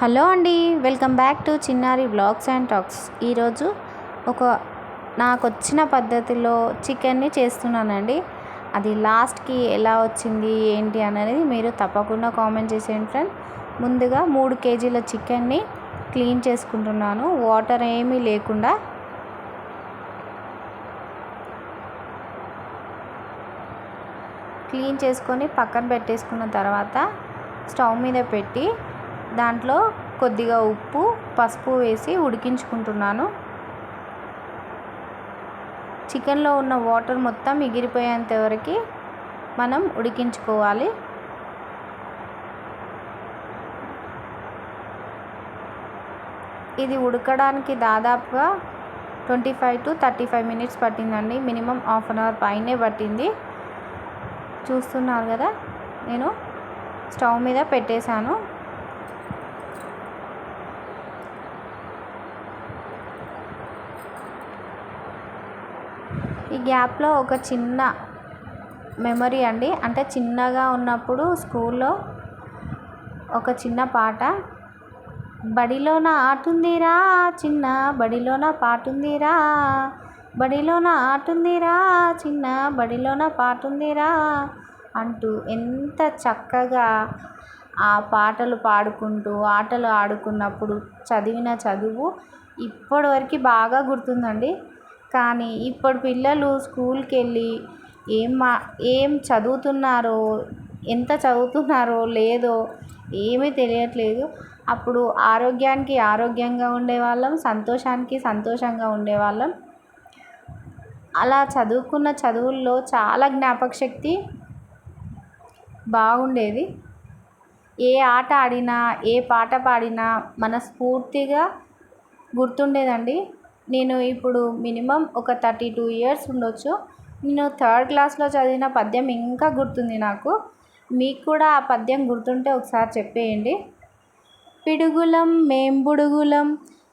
Hello అండి welcome back to Chinnari blogs and talks. ఈరోజు ఒక నాకు వచ్చిన పద్ధతిలో చికెన్ని చేస్తున్నానండి. అది లాస్ట్కి ఎలా వచ్చింది ఏంటి అనేది మీరు తప్పకుండా కామెంట్ చేసేయండి ఫ్రెండ్? ముందుగా మూడు కేజీల చికెన్ని క్లీన్ చేసుకుంటున్నాను. వాటర్ ఏమీ లేకుండా. క్లీన్ చేసుకొని పక్కన పెట్టేసుకున్న తర్వాత స్టవ్ మీద పెట్టి దాంట్లో కొద్దిగా ఉప్పు పసుపు వేసి ఉడికించుకుంటున్నాను. చికెన్లో ఉన్న వాటర్ మొత్తం ఎగిరిపోయేంత వరకు మనం ఉడికించుకోవాలి. ఇది ఉడకడానికి దాదాపుగా twenty five to thirty five minutes పట్టిందండి. మినిమం హాఫ్ అన్ అవర్ పైనే పట్టింది. చూస్తున్నారు కదా నేను స్టవ్ మీద పెట్టేశాను. ఈ గ్యాప్లో ఒక చిన్న మెమరీ అండి. అంటే చిన్నగా ఉన్నప్పుడు స్కూల్లో ఒక చిన్న పాట. బడిలోన ఆటుందిరా చిన్న బడిలోన పాటుందిరా బడిలోన ఆటుందిరా చిన్న బడిలోన పాటుందిరా అంటూ ఎంత చక్కగా ఆ పాటలు పాడుకుంటూ ఆటలు ఆడుకున్నప్పుడు చదివిన చదువు ఇప్పటివరకు బాగా గుర్తుందండి. కానీ ఇప్పుడు పిల్లలు స్కూల్కి వెళ్ళి ఏం మా ఏం చదువుతున్నారో ఎంత చదువుతున్నారో లేదో ఏమీ తెలియట్లేదు. అప్పుడు ఆరోగ్యానికి ఆరోగ్యంగా ఉండేవాళ్ళం సంతోషానికి సంతోషంగా ఉండేవాళ్ళం. అలా చదువుకున్న చదువుల్లో చాలా జ్ఞాపకశక్తి బాగుండేది. ఏ ఆట ఆడినా ఏ పాట పాడినా మనస్ఫూర్తిగా గుర్తుండేదండి. నేను ఇప్పుడు మినిమం ఒక థర్టీ టూ ఇయర్స్ ఉండొచ్చు. నేను థర్డ్ క్లాస్లో చదివిన పద్యం ఇంకా గుర్తుంది నాకు. మీకు కూడా ఆ పద్యం గుర్తుంటే ఒకసారి చెప్పేయండి. పిడుగులం మేం బుడుగులం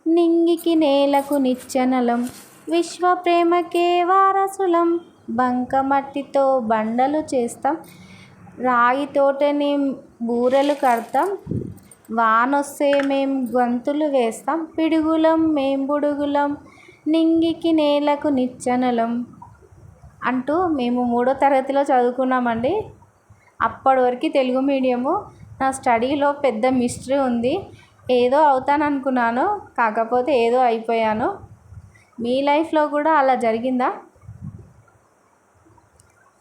నింగికి నేలకు నిచ్చెనలం విశ్వ ప్రేమకే వారసులం బంకమట్టితో బండలు చేస్తాం రాగి తోటని బూరెలు కడతాం వానొస్తే మేం గొంతులు వేస్తాం పిడుగులం మేం బుడుగులం నింగికి నేలకు నిచ్చెనలం అంటూ మేము మూడో తరగతిలో చదువుకున్నామండి. అప్పటి వరకు తెలుగు మీడియము నా స్టడీలో పెద్ద మిస్టరీ ఉంది. ఏదో అవుతాను అనుకున్నాను కాకపోతే ఏదో అయిపోయాను. మీ లైఫ్లో కూడా అలా జరిగిందా?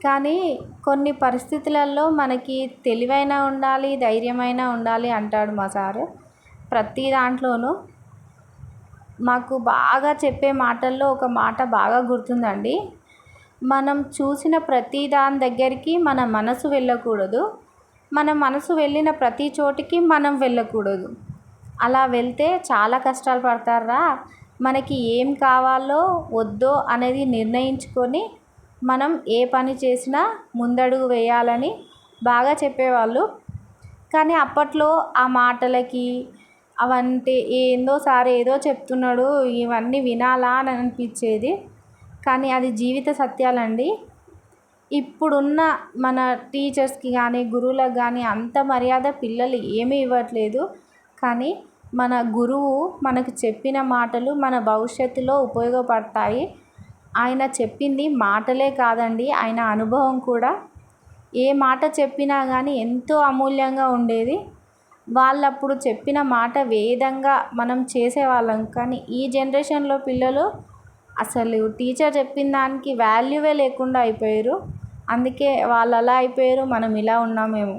కానీ కొన్ని పరిస్థితులలో మనకి తెలివైన ఉండాలి ధైర్యమైన ఉండాలి అంటాడు మా సారు. ప్రతి దాంట్లోనూ మాకు బాగా చెప్పే మాటల్లో ఒక మాట బాగా గుర్తుందండి. మనం చూసిన ప్రతి దాని దగ్గరికి మన మనసు వెళ్ళకూడదు. మన మనసు వెళ్ళిన ప్రతి చోటికి మనం వెళ్ళకూడదు. అలా వెళ్తే చాలా కష్టాలు పడతారా? మనకి ఏం కావాలో వద్దో అనేది నిర్ణయించుకొని మనం ఏ పని చేసినా ముందడుగు వేయాలని బాగా చెప్పేవాళ్ళు. కానీ అప్పట్లో ఆ మాటలకి అవంటే ఏందో సార్ ఏదో చెప్తున్నాడు ఇవన్నీ వినాలా అని అనిపించేది. కానీ అది జీవిత సత్యాలండి. ఇప్పుడున్న మన టీచర్స్కి కానీ గురువులకు కానీ అంత మర్యాద పిల్లలు ఏమీ ఇవ్వట్లేదు. కానీ మన గురువు మనకు చెప్పిన మాటలు మన భవిష్యత్తులో ఉపయోగపడతాయి. ఆయన చెప్పింది మాటలే కాదండి ఆయన అనుభవం కూడా. ఏ మాట చెప్పినా కానీ ఎంతో అమూల్యంగా ఉండేది. వాళ్ళప్పుడు చెప్పిన మాట వేదంగా మనం చేసేవాళ్ళం. కానీ ఈ జనరేషన్లో పిల్లలు అసలు టీచర్ చెప్పిన దానికి వాల్యూవే లేకుండా అయిపోయారు. అందుకే వాళ్ళు అలా అయిపోయారు మనం ఇలా ఉన్నామేమో.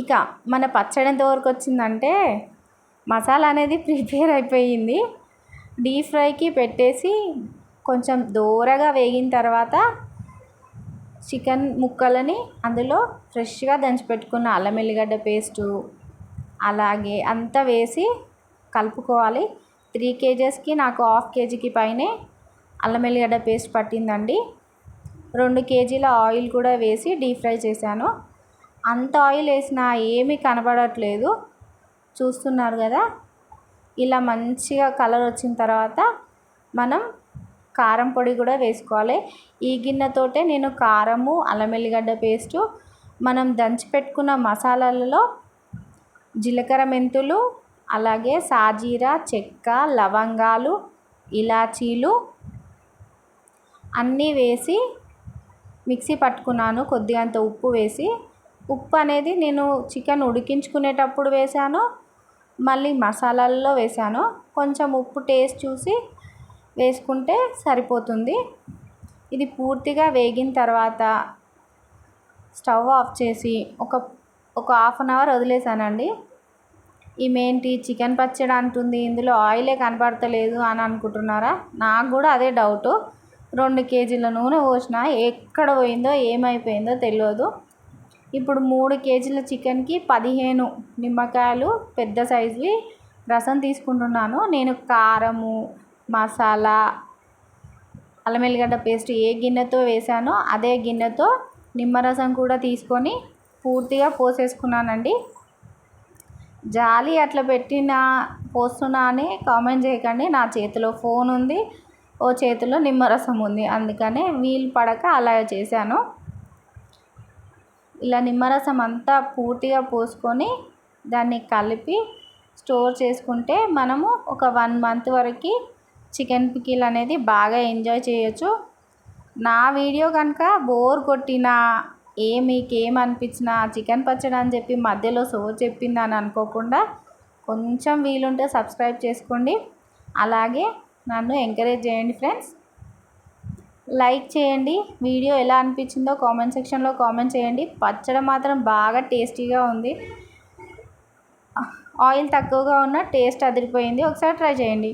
ఇక మన పచ్చడి ఎంతవరకు వచ్చిందంటే మసాలా అనేది ప్రిపేర్ అయిపోయింది. డీప్ ఫ్రైకి పెట్టేసి కొంచెం దూరగా వేగిన తర్వాత చికెన్ ముక్కలని అందులో ఫ్రెష్గా దంచి పెట్టుకున్న అల్లం ఎల్లిగడ్డ పేస్టు అలాగే అంతా వేసి కలుపుకోవాలి. త్రీ కేజెస్కి నాకు హాఫ్ కేజీకి పైనే అల్లం ఎల్లిగడ్డ పేస్ట్ పట్టిందండి. రెండు కేజీల ఆయిల్ కూడా వేసి డీప్ ఫ్రై చేశాను. అంత ఆయిల్ వేసినా ఏమీ కనబడట్లేదు. చూస్తున్నారు కదా? ఇలా మంచిగా కలర్ వచ్చిన తర్వాత మనం కారం పొడి కూడా వేసుకోవాలి. ఈ గిన్నెతోటే నేను కారము అల్లం ఎల్లిగడ్డ పేస్టు మనం దంచి పెట్టుకున్న మసాలాలలో జీలకర్ర మెంతులు అలాగే సాజీరా చెక్క లవంగాలు ఇలాచీలు అన్నీ వేసి మిక్సీ పట్టుకున్నాను. కొద్దిగంత ఉప్పు వేసి ఉప్పు అనేది నేను చికెన్ ఉడికించుకునేటప్పుడు వేసాను. మళ్ళీ మసాలాల్లో వేసాను. కొంచెం ఉప్పు టేస్ట్ చూసి వేసుకుంటే సరిపోతుంది. ఇది పూర్తిగా వేగిన తర్వాత స్టవ్ ఆఫ్ చేసి ఒక ఒక హాఫ్ అన్ అవర్ వదిలేసానండి. ఈమెంటి చికెన్ పచ్చడి అంటుంది ఇందులో ఆయిలే కనపడతలేదు అని అనుకుంటున్నారా? నాకు కూడా అదే డౌటు రెండు కేజీల నూనె పోసిన ఎక్కడ పోయిందో ఏమైపోయిందో తెలియదు. ఇప్పుడు మూడు కేజీల చికెన్కి పదిహేను నిమ్మకాయలు పెద్ద సైజువి రసం తీసుకుంటున్నాను. నేను కారము మసాలా అల్లం వెల్లిగడ్డ పేస్ట్ ఏ గిన్నెతో వేసానో అదే గిన్నెతో నిమ్మరసం కూడా తీసుకొని పూర్తిగా పోసేసుకున్నానండి. జాలి అట్లా పెట్టిన పోస్తున్నా అని కామెంట్ చేయకండి. నా చేతిలో ఫోన్ ఉంది ఓ చేతిలో నిమ్మరసం ఉంది. అందుకనే వీలు పడక అలా చేశాను. ఇలా నిమ్మరసం అంతా పూర్తిగా పోసుకొని దాన్ని కలిపి స్టోర్ చేసుకుంటే మనము ఒక వన్ మంత్ వరకు చికెన్ పికిల్ అనేది బాగా ఎంజాయ్ చేయొచ్చు. నా వీడియో కనుక బోర్ కొట్టినా ఏ మీకు అనిపించినా చికెన్ పచ్చడి అని చెప్పి మధ్యలో సో చెప్పింది అని అనుకోకుండా కొంచెం వీలుంటే సబ్స్క్రైబ్ చేసుకోండి. అలాగే నన్ను ఎంకరేజ్ చేయండి ఫ్రెండ్స్. లైక్ చేయండి. వీడియో ఎలా అనిపించిందో కామెంట్ సెక్షన్లో కామెంట్ చేయండి. పచ్చడి మాత్రం బాగా టేస్టీగా ఉంది. ఆయిల్ తక్కువగా ఉన్న టేస్ట్ అదిరిపోయింది. ఒకసారి ట్రై చేయండి.